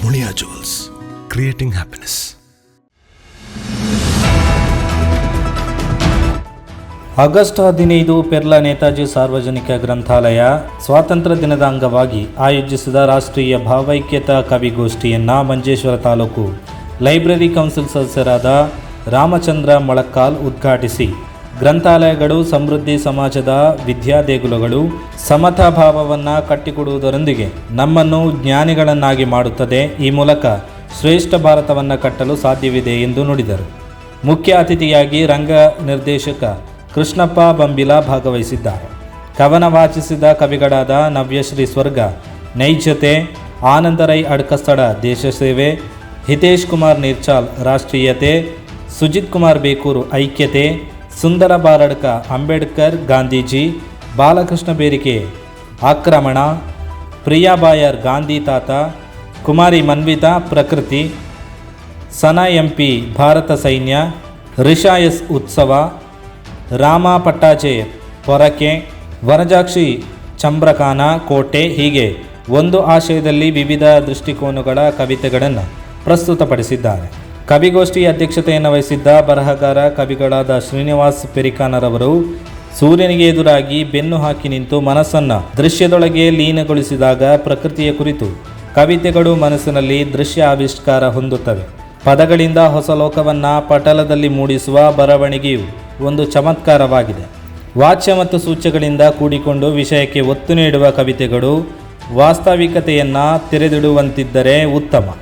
Muliya jewels creating happiness August ಹದಿನೈದು ಪೆರ್ಲಾ ನೇತಾಜಿ ಸಾರ್ವಜನಿಕ ಗ್ರಂಥಾಲಯ ಸ್ವಾತಂತ್ರ್ಯ ದಿನದ ಅಂಗವಾಗಿ ಆಯೋಜಿಸಿದ ರಾಷ್ಟ್ರೀಯ ಭಾವೈಕ್ಯತಾ ಕವಿಗೋಷ್ಠಿಯನ್ನು ಮಂಜೇಶ್ವರ ತಾಲೂಕು ಲೈಬ್ರರಿ ಕೌನ್ಸಿಲ್ ಸದಸ್ಯರಾದ ರಾಮಚಂದ್ರ ಮೊಳಕಾಲ್ ಉದ್ಘಾಟಿಸಿ ಗ್ರಂಥಾಲಯಗಳು, ಸಮೃದ್ಧಿ ಸಮಾಜದ ವಿದ್ಯಾದೇಗುಲಗಳು ಸಮತಾ ಭಾವವನ್ನು ಕಟ್ಟಿಕೊಡುವುದರೊಂದಿಗೆ ನಮ್ಮನ್ನು ಜ್ಞಾನಿಗಳನ್ನಾಗಿ ಮಾಡುತ್ತದೆ. ಈ ಮೂಲಕ ಶ್ರೇಷ್ಠ ಭಾರತವನ್ನು ಕಟ್ಟಲು ಸಾಧ್ಯವಿದೆ ಎಂದು ನುಡಿದರು. ಮುಖ್ಯ ಅತಿಥಿಯಾಗಿ ರಂಗ ನಿರ್ದೇಶಕ ಕೃಷ್ಣಪ್ಪ ಬಂಬಿಲ ಭಾಗವಹಿಸಿದ್ದಾರೆ. ಕವನ ವಾಚಿಸಿದ ಕವಿಗಳಾದ ನವ್ಯಶ್ರೀ ಸ್ವರ್ಗ, ನೈಜತೆ, ಆನಂದರೈ ಅಡ್ಕಸ್ಥಳ ದೇಶ ಸೇವೆ, ಹಿತೇಶ್ ಕುಮಾರ್ ನಿರ್ಚಾಲ್ ರಾಷ್ಟ್ರೀಯತೆ, ಸುಜಿತ್ ಕುಮಾರ್ ಬೇಕೂರು ಐಕ್ಯತೆ ಸುಂದರ ಬಾರಡ್ಕ ಅಂಬೇಡ್ಕರ್ ಗಾಂಧೀಜಿ ಬಾಲಕೃಷ್ಣ ಬೇರಿಕೆ ಆಕ್ರಮಣ ಪ್ರಿಯಾಬಾಯರ್ ಗಾಂಧಿ ತಾತ ಕುಮಾರಿ ಮನ್ವಿತಾ ಪ್ರಕೃತಿ ಸನಾ ಎಂಪಿ ಭಾರತ ಸೈನ್ಯ ರಿಷಾ ಎಸ್ ಉತ್ಸವ ರಾಮ ಪಟ್ಟಾಚೆ ಪೊರಕೆ ವನಜಾಕ್ಷಿ ಚಂಬ್ರಕಾನ ಕೋಟೆ ಹೀಗೆ ಒಂದು ಆಶಯದಲ್ಲಿ ವಿವಿಧ ದೃಷ್ಟಿಕೋನಗಳ ಕವಿತೆಗಳನ್ನು ಪ್ರಸ್ತುತಪಡಿಸಿದ್ದಾರೆ. ಕವಿಗೋಷ್ಠಿ ಅಧ್ಯಕ್ಷತೆಯನ್ನು ವಹಿಸಿದ್ದ ಬರಹಗಾರ ಕವಿಗಳಾದ ಶ್ರೀನಿವಾಸ್ ಪೆರಿಕಾನರವರು ಸೂರ್ಯನಿಗೆ ಎದುರಾಗಿ ಬೆನ್ನು ಹಾಕಿ ನಿಂತು ಮನಸ್ಸನ್ನು ದೃಶ್ಯದೊಳಗೆ ಲೀನಗೊಳಿಸಿದಾಗ ಪ್ರಕೃತಿಯ ಕುರಿತು ಕವಿತೆಗಳು ಮನಸ್ಸಿನಲ್ಲಿ ದೃಶ್ಯ ಆವಿಷ್ಕಾರ ಹೊಂದುತ್ತವೆ. ಪದಗಳಿಂದ ಹೊಸ ಲೋಕವನ್ನು ಪಟಲದಲ್ಲಿ ಮೂಡಿಸುವ ಬರವಣಿಗೆಯು ಒಂದು ಚಮತ್ಕಾರವಾಗಿದೆ. ವಾಚ್ಯ ಮತ್ತು ಸೂಚ್ಯಗಳಿಂದ ಕೂಡಿಕೊಂಡು ವಿಷಯಕ್ಕೆ ಒತ್ತು ನೀಡುವ ಕವಿತೆಗಳು ವಾಸ್ತವಿಕತೆಯನ್ನು ತೆರೆದಿಡುವಂತಿದ್ದರೆ ಉತ್ತಮ.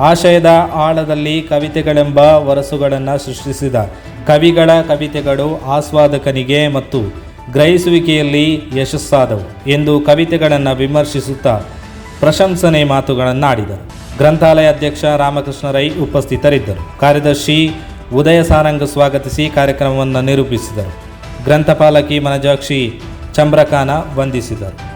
ಆಶಯದ ಆಳದಲ್ಲಿ ಕವಿತೆಗಳೆಂಬ ವರಸುಗಳನ್ನು ಸೃಷ್ಟಿಸಿದ ಕವಿಗಳ ಕವಿತೆಗಳು ಆಸ್ವಾದಕನಿಗೆ ಮತ್ತು ಗ್ರಹಿಸುವಿಕೆಯಲ್ಲಿ ಯಶಸ್ಸಾದವು ಎಂದು ಕವಿತೆಗಳನ್ನು ವಿಮರ್ಶಿಸುತ್ತಾ ಪ್ರಶಂಸನೆ ಮಾತುಗಳನ್ನಾಡಿದರು. ಗ್ರಂಥಾಲಯ ಅಧ್ಯಕ್ಷ ರಾಮಕೃಷ್ಣ ರೈ ಉಪಸ್ಥಿತರಿದ್ದರು. ಕಾರ್ಯದರ್ಶಿ ಉದಯ ಸಾರಂಗ ಸ್ವಾಗತಿಸಿ ಕಾರ್ಯಕ್ರಮವನ್ನು ನಿರೂಪಿಸಿದರು. ಗ್ರಂಥಪಾಲಕಿ ಮನಜಾಕ್ಷಿ ಚಂಬ್ರಕಾನ ವಂದಿಸಿದರು.